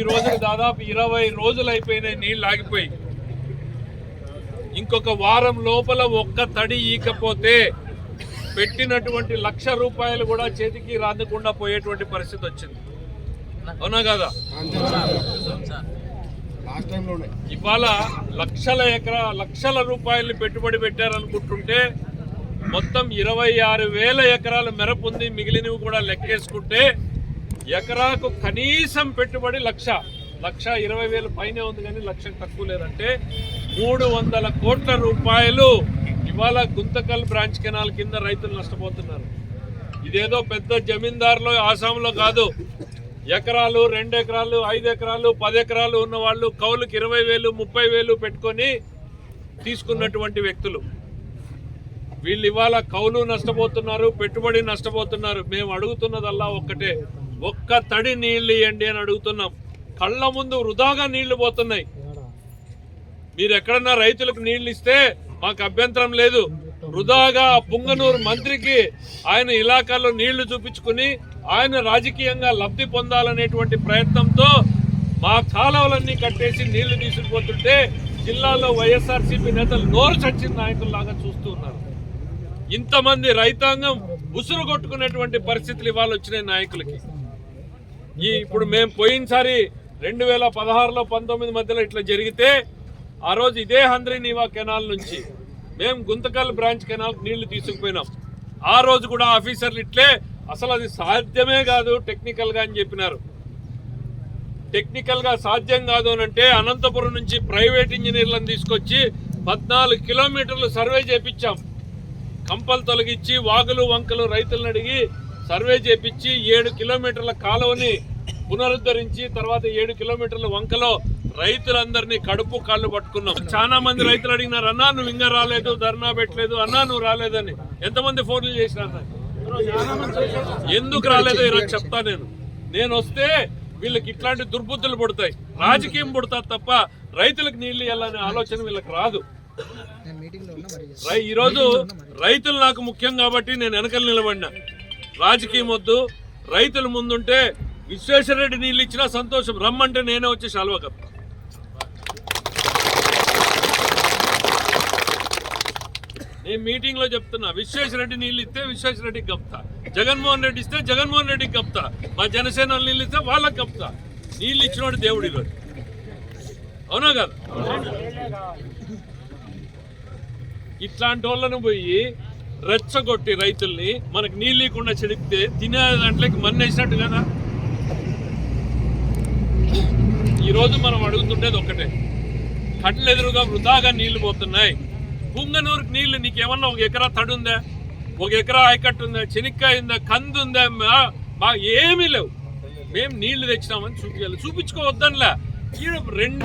ఈ రోజుకి దాదాపు ఇరవై రోజులు అయిపోయినాయి నీళ్ళు ఆగిపోయి. ఇంకొక వారం లోపల ఒక్క తడి ఈకపోతే పెట్టినటువంటి లక్ష రూపాయలు కూడా చేతికి రాదకుండా పోయేటువంటి పరిస్థితి వచ్చింది. అవునా కదా? ఇవాళ లక్షల ఎకరా లక్షల రూపాయలు పెట్టుబడి పెట్టారనుకుంటుంటే మొత్తం ఇరవై ఆరు వేల ఎకరాలు మెరపు ఉంది మిగిలినవి కూడా లెక్కేసుకుంటే ఎకరాకు కనీసం పెట్టుబడి లక్ష. లక్ష ఇరవై వేలు పైనే ఉంది కానీ లక్ష తక్కువ లేదంటే మూడు వందల కోట్ల రూపాయలు ఇవాళ గుంతకల్ బ్రాంచ్ కెనాల్ కింద రైతులు నష్టపోతున్నారు. ఇదేదో పెద్ద జమీందారులో ఆసాంలో కాదు. ఎకరాలు రెండు ఎకరాలు ఐదు ఎకరాలు పది ఎకరాలు ఉన్న వాళ్ళు కౌలుకి ఇరవై వేలు ముప్పై వేలు పెట్టుకొని తీసుకున్నటువంటి వ్యక్తులు. వీళ్ళు ఇవాళ కౌలు నష్టపోతున్నారు పెట్టుబడి నష్టపోతున్నారు. మేము అడుగుతున్నదల్లా ఒక్కటే. ఒక్క తడి నీళ్ళు ఇవ్వండి అని అడుగుతున్నాం. కళ్ళ ముందు వృధాగా నీళ్ళు పోతున్నాయి. మీరు ఎక్కడన్నా రైతులకు నీళ్ళు ఇస్తే మాకు అభ్యంతరం లేదు. వృధాగా పుంగనూరు మంత్రికి ఆయన ఇలాకాలో నీళ్ళు చూపించుకుని ఆయన రాజకీయంగా లబ్ధి పొందాలనేటువంటి ప్రయత్నంతో మా కాలువలన్నీ కట్టేసి నీళ్ళు తీసుకుపోతుంటే జిల్లాలో వైఎస్ఆర్సీపీ నేతలు నోరు చచ్చిన నాయకుల్లాగా చూస్తూ ఉన్నారు. ఇంతమంది రైతాంగం ఉసురు కొట్టుకునేటువంటి పరిస్థితులు ఇవాళ వచ్చినాయి నాయకులకి. ఈ ఇప్పుడు మేము పోయినసారి రెండు వేల పదహారులో పంతొమ్మిది మధ్యలో ఇట్లా జరిగితే ఆ రోజు ఇదే హంద్రి నీవా కెనాల్ నుంచి మేము గుంతకల్ బ్రాంచ్ కెనాల్ నీళ్ళు తీసుకుపోయినాం. ఆ రోజు కూడా ఆఫీసర్లు ఇట్లే అసలు అది సాధ్యమే కాదు టెక్నికల్గా అని చెప్పినారు. టెక్నికల్గా సాధ్యం కాదు అని అంటే అనంతపురం నుంచి ప్రైవేట్ ఇంజనీర్లను తీసుకొచ్చి పద్నాలుగు కిలోమీటర్లు సర్వే చేపించాం. కంపలు తొలగించి వాగులు వంకలు రైతులను అడిగి సర్వే చేపించి ఏడు కిలోమీటర్ల కాలువని పునరుద్ధరించి తర్వాత ఏడు కిలోమీటర్ల వంకలో రైతులందరినీ కడుపు కాళ్ళు పట్టుకున్నాం. చాలా మంది రైతులు అడిగినారు అన్నా నువ్వు ఇంకా రాలేదు ధర్నా పెట్టలేదు అన్నా నువ్వు రాలేదని. ఎంతమంది ఫోన్లు చేసినారు? ఎందుకు రాలేదో ఈరోజు చెప్తా నేను. నేను వస్తే వీళ్ళకి ఇట్లాంటి దుర్బుద్ధులు పుడతాయి. రాజకీయం పుడతారు తప్ప రైతులకు నీళ్ళు ఇవ్వాలనే ఆలోచన వీళ్ళకి రాదు. ఈరోజు రైతులు నాకు ముఖ్యం కాబట్టి నేను వెనకలు నిలబడినా. రాజకీయం వద్దు రైతుల ముందుంటే విశ్వేశ్వరరెడ్డి నీళ్ళు ఇచ్చినా సంతోషం రమ్మంటే నేనే వచ్చి శాల్వ కప్తా నేను మీటింగ్లో చెప్తున్నా విశ్వేశ్వరరెడ్డి నీళ్ళు ఇస్తే విశ్వేశ్వరరెడ్డికి కప్తా జగన్మోహన్ రెడ్డి ఇస్తే జగన్మోహన్ రెడ్డికి కప్తా మా జనసేన నీళ్ళు ఇస్తే వాళ్ళకి కప్తా నీళ్ళు ఇచ్చినోడు దేవుడు ఈరోజు అవునా కదా? ఇట్లాంటి వాళ్ళను పోయి రెచ్చగొట్టి రైతుల్ని మనకు నీళ్ళు లేకుండా చెడిపితే తినే దాంట్లోకి మన్నేసినట్టు కదా? ఈరోజు మనం అడుగుతుండేది ఒకటే కళ్ళు ఎదురుగా వృధాగా నీళ్ళు పోతున్నాయి. పుంగనూరుకి నీళ్ళు నీకేమన్నా ఒక ఎకరా తడుందా? ఒక ఎకరా ఆయకట్టు ఉందా? చెనిక్కాయ ఉందా? కంది ఉందా? మా- మా ఏమీ లేవు. మేము నీళ్ళు తెచ్చినామని చూపించాలి చూపించుకోవద్దనిలే ఈడ రెండు